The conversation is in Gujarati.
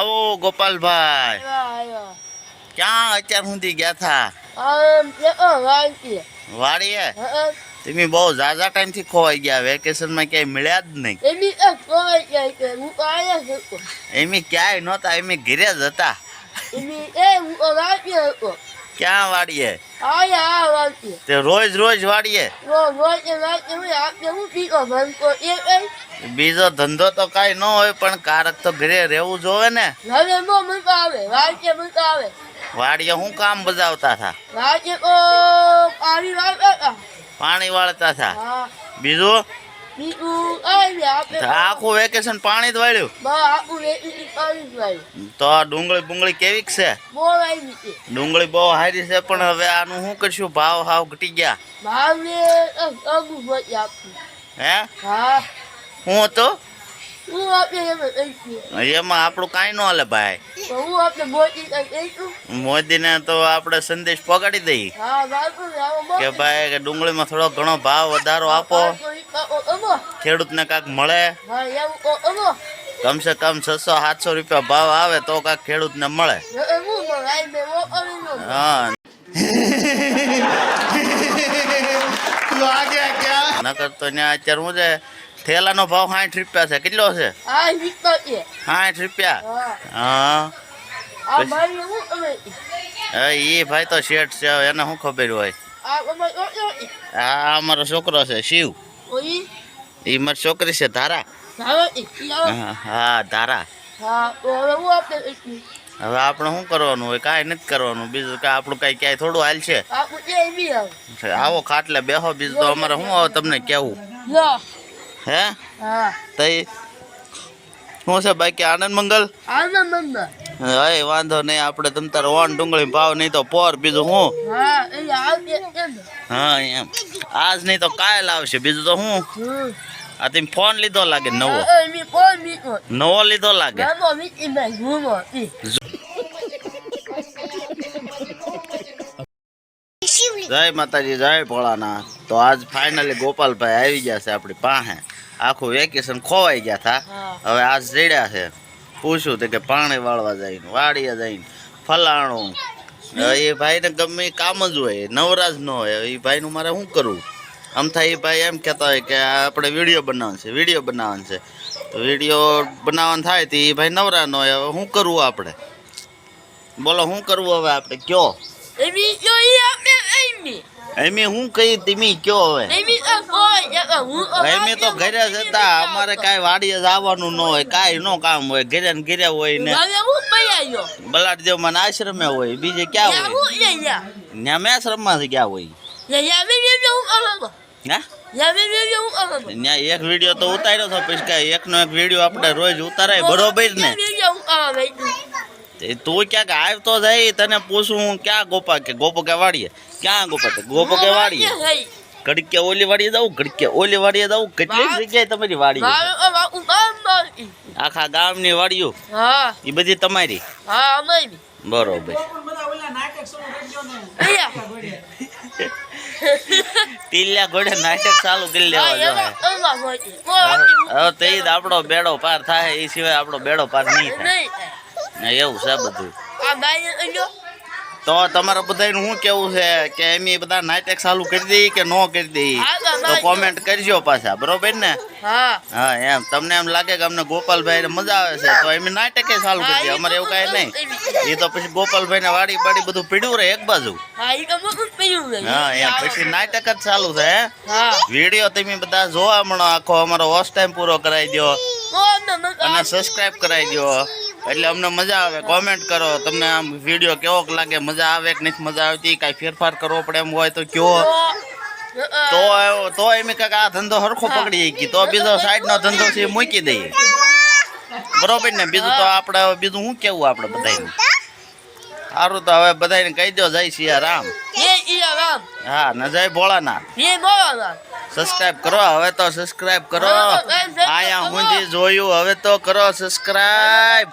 આવો ગોપાલભાઈ. ક્યાં અત્યાર સુધી ગયા લેકો વાડીએ. તમે બહુ ઝાઝા ટાઈમથી ખોવાઈ ગયા વેકેશનમાં ક્યાંય મળ્યા જ નહીં. એમી ક્યાંય નહોતા એમી ઘેરે જ હતા. હતો. ક્યાં વાડીએ તે રોજ રોજ વાડીએ બીજો ધંધો તો કાંઈ ન હોય પણ કારક તો ઘરે રહેવું જોવે ને. વાડીએ શું કામ બજાવતા હતા? પાણી વાળતા હતા. બીજું? આખું વેકેશન પાણી જ વાળ્યું? તો આ ડુંગળી બુંગળી કેવી છે? ડુંગળી બહુ હારી છે, પણ હવે આનું શું કરશું? ભાવ હાવ ઘટી ગયા. હે? હા હતું? એમ આપણું કાંઈ ન હાલે ભાઈ. મોદીને તો આપણે સંદેશ પગાડી દઈએ. કે ભાઈ કે ડુંગળીમાં થોડો ઘણો ભાવ વધારો આપો. ખેડૂતને કાંઈક મળે. કમસે કમ છસો સાતસો રૂપિયા ભાવ આવે તો કાંઈક ખેડૂતને મળે. હા નકર તો ત્યાં અત્યારે શું છે થેલાનો ભાવ સાઠ રૂપિયા છે. કેટલો છે? આ સાઠ રૂપિયા? હા. એ ભાઈ તો શેઠ છે એને શું ખબર હોય? આ અમારો છોકરો છે. શિવ. એ મારી છોકરી છે ધારા. હા, હા ધારા. હવે આપણે શું કરવાનું હોય? કાંઈ નથી કરવાનું. બીજું કાંઈ આપણું કાંઈ ક્યાંય થોડું હાલ છે. આવે ખાટલે બેહો બીજું તો અમારે શું આવે તમને કેવું હે. હા? તઈ શું છે બાકી? આનંદ મંગલ? આના મમ્મા હવે વાંધો નહીં. આપણે તમ તાર ઓન ડુંગળી ભાવ નહીં તો પોર બીજું શું હા હા એમ. આજ નહીં તો કાલ આવશે. બીજું તો શું આ તમે ફોન લીધો લાગે નવો એ મી કોણ મીઠો નવો લીધો લાગે નાનો મીઠી મેં ઘૂમો ઈ જય માતાજી જય ભોળાનાથ તો આજ ફાઇનલી ગોપાલભાઈ આવી ગયા છે આપણી પાસે. આખું વેકેશન ખોવાઈ ગયા હતા. હા. હવે આજ જડ્યા છે. પૂછ્યું તો કે પાણી વાળવા જઈને વાડીએ જઈને ફલાણું. હવે એ ભાઈને ગમે એ કામ જ હોય નવરાજ ન હોય. હવે એ ભાઈનું મારે શું કરવું? આમ થાય એ ભાઈ એમ કહેતા હોય કે આપણે વીડિયો બનાવવાનો છે વીડિયો બનાવવાનો છે. તો વીડિયો બનાવવાનું થાય તો એ ભાઈ નવરા ન હોય હવે શું કરવું આપણે? બોલો શું કરવું હવે આપણે? કયો? એમી. હું કહી તમે કયો હવે? એમી તો ઘરે જ હતા અમારે કાંઈ વાડીએ જવાનું ન હોય કાંઈ નો કામ હોય ઘરે ને ઘરે હોય ને. હવે હું પૈયાયો બલાડદેવમાં આશ્રમે હોય બીજે ક્યાં હોય? મેં આશ્રમમાં ક્યાં હોય? ત્યાં એક વીડિયો તો ઉતાર્યો તો પછી કાંઈ એકનો એક વીડિયો આપણે રોજ ઉતારાય બરોબર ને? તે ક્યાંક આવતો જાય તને પૂછું ક્યાં ગોપા કે ગોપો કે વાડીએ ક્યાં ગોપા કે ગોપો કે વાડીએ ઘડકે ઓલી વાડીએ જવું ગડકે ઓલી વાડીએ જવું કેટલી જગ્યાએ તમારી વાડી આખા ગામની વાડીઓ? એ બધી તમારી? બરોબર. ટીલ્યા ઘોડે. નાટક ચાલુ કરી લેવા હવે. તે જ આપણો બેડો પાર થાય એ સિવાય આપણો બેડો પાર નહીં થાય. એવું છે બધું. તો તમારા બધાનું શું કેવું છે? કે એમ એ બધા નાટક ચાલુ કરી દઈએ કે ન કરી દઈએ તો કોમેન્ટ કરજો પાછા બરોબર ને? હા. એમ. તમને એમ લાગે કે અમને ગોપાલભાઈ મજા આવે છે તો એમ નાટકે ચાલુ કરી દે. અમારે એવું કાંઈ નહીં. એ તો પછી ગોપાલભાઈ ને વાડી બાડી બધું પીડ્યું રહે એક બાજુ. હા એમ. પછી નાટક જ ચાલુ છે હે? હા. વીડિયો તમે બધા જોવા મળો આખો. અમારો વોચ ટાઈમ પૂરો કરાવી દો અને સબસ્ક્રાઈબ કરાવી દો એટલે અમને મજા આવે. કોમેન્ટ કરો. તમને આમ વીડિયો કેવો લાગે? મજા આવે કે નથી મજા આવતી? કાંઈ ફેરફાર કરવો પડે એમ હોય તો કયો. તો તો એમ કાંઈક આ ધંધો સરખો પકડી ગઈ તો બીજો સાઈડનો ધંધો છે મૂકી દઈએ. બરોબર ને? બીજું તો આપણે બીજું શું કેવું આપણે બધાને સારું તો હવે બધાને કહી દો જાય સિયા રામ હા ને જય ભોળાનાથ. સબસ્ક્રાઇબ કરો હવે તો સબસ્ક્રાઇબ કરો. આયા હું જોયું હવે તો કરો સબસ્ક્રાઇબ